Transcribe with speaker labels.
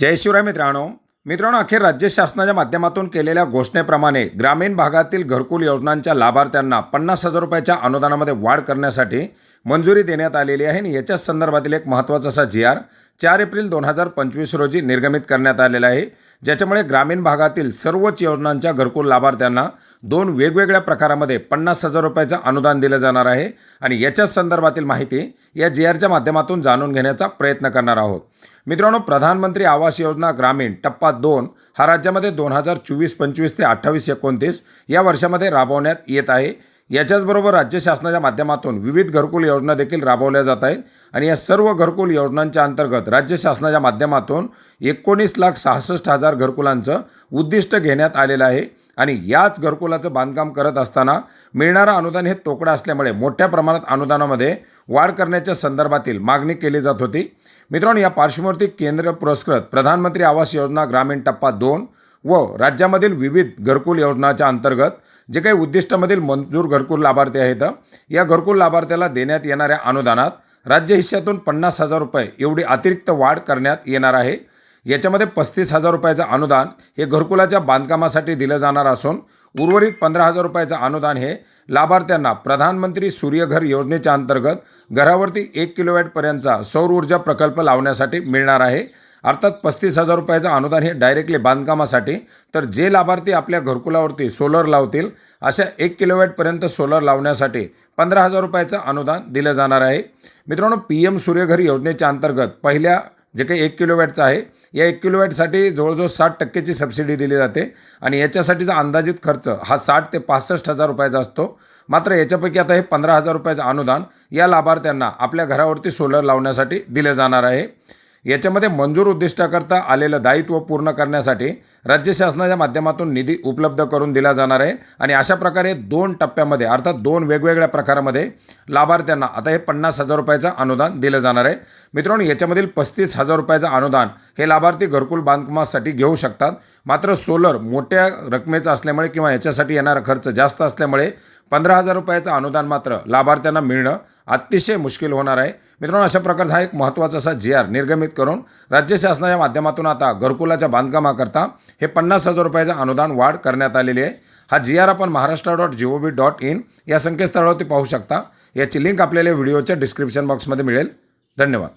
Speaker 1: जय शिवराय मित्रांनो. मित्रांनो अखेर राज्य शासनाच्या माध्यमातून केलेल्या घोषणेप्रमाणे ग्रामीण भागातील घरकुल योजनांच्या लाभार्थ्यांना पन्नास हजार रुपयाच्या अनुदानामध्ये वाढ करण्यासाठी मंजुरी देण्यात आलेली आहे आणि याच्याच संदर्भातील एक महत्त्वाचा असा जी आर चार एप्रिल दोन हजार पंचवीस रोजी निर्गमित करण्यात आलेला आहे. ज्याच्यामुळे ग्रामीण भागातील सर्वच योजनांच्या घरकुल लाभार्थ्यांना दोन वेगवेगळ्या प्रकारामध्ये पन्नास हजार रुपयाचं अनुदान दिलं जाणार आहे आणि याच्याच संदर्भातील माहिती या जी आरच्या माध्यमातून जाणून घेण्याचा प्रयत्न करणार आहोत. मित्रांनो प्रधानमंत्री आवास योजना ग्रामीण टप्पा दोन हा राज्यामध्ये दोन हजार चोवीस पंचवीस ते अठ्ठावीस एकोणतीस या वर्षामध्ये राबवण्यात येत आहे. याच्याचबरोबर राज्य शासनाच्या माध्यमातून विविध घरकुल योजना देखील राबवल्या जात आहेत. आणि या सर्व घरकुल योजनांच्या अंतर्गत राज्य शासनाच्या माध्यमातून एकोणीस लाख सहासष्ट हजार घरकुलांचं उद्दिष्ट घेण्यात आलेलं आहे. आणि याच घरकुलाचं बांधकाम करत असताना मिळणारं अनुदान हे तोकडं असल्यामुळे मोठ्या प्रमाणात अनुदानामध्ये वाढ करण्याच्या संदर्भातील मागणी केली जात होती. मित्रांनो या पार्श्वभूमीवरती केंद्र पुरस्कृत प्रधानमंत्री आवास योजना ग्रामीण टप्पा दोन व राज्यामधील विविध घरकुल योजनाच्या अंतर्गत जे काही उद्दिष्टामधील मंजूर घरकुल लाभार्थी आहेत या घरकुल लाभार्थ्याला देण्यात येणाऱ्या अनुदानात राज्य हिश्श्यातून पन्नास हजार रुपये एवढी अतिरिक्त वाढ करण्यात येणार आहे. याच्यामध्ये पस्तीस हजार रुपयाचं अनुदान हे घरकुलाच्या बांधकामासाठी दिलं जाणार असून उर्वरित पंधरा हजार रुपयाचं अनुदान हे लाभार्थ्यांना प्रधानमंत्री सूर्यघर योजनेच्या अंतर्गत घरावरती एक किलोवॅटपर्यंतचा सौर ऊर्जा प्रकल्प लावण्यासाठी मिळणार आहे. अर्थात पस्तीस हजार रुपयाचं अनुदान हे डायरेक्टली बांधकामासाठी तर जे लाभार्थी आपल्या घरकुलावरती सोलर लावतील अशा एक किलोवॅटपर्यंत सोलर लावण्यासाठी पंधरा हजार रुपयाचं अनुदान दिलं जाणार आहे. मित्रांनो पी एम सूर्यघर योजनेच्या अंतर्गत पहिल्या जे काही एक किलोवॅटचं आहे या एक किलोवॅटसाठी जवळजवळ साठ टक्केची सबसिडी दिली जाते. आणि याच्यासाठीचा अंदाजित खर्च हा साठ ते पासष्ट हजार रुपयाचा असतो. मात्र याच्यापैकी आता हे पंधरा हजार रुपयाचं अनुदान या लाभार्थ्यांना आपल्या घरावरती सोलर लावण्यासाठी दिलं जाणार आहे. याच्यामध्ये मंजूर उद्दिष्टाकरता आलेलं दायित्व पूर्ण करण्यासाठी राज्य शासनाच्या माध्यमातून निधी उपलब्ध करून दिला जाणार आहे. आणि अशा प्रकारे दोन टप्प्यामध्ये अर्थात दोन वेगवेगळ्या प्रकारामध्ये लाभार्थ्यांना आता हे पन्नास हजार रुपयाचं अनुदान दिलं जाणार आहे. मित्रांनो याच्यामधील पस्तीस हजार रुपयाचं अनुदान हे लाभार्थी घरकुल बांधकामासाठी घेऊ शकतात. मात्र सोलर मोठ्या रकमेचं असल्यामुळे किंवा याच्यासाठी येणारा खर्च जास्त असल्यामुळे पंधरा हजार रुपयाचं अनुदान मात्र लाभार्थ्यांना मिळणं अतिशय मुश्किल होणार आहे. मित्रांनो अशा प्रकारचा हा एक महत्त्वाचा असा जी आर निर्गमित करून राज्य शासनाच्या माध्यमातून आता घरकुलाच्या बांधकामाकरता हे पन्नास हजार रुपयाचं अनुदान वाढ करण्यात आलेली आहे. हा जी आर आपण Maharashtra dot G O V dot in या संकेतस्थळावरती पाहू शकता. याची लिंक आपल्याला व्हिडिओच्या डिस्क्रिप्शन बॉक्समध्ये मिळेल. धन्यवाद.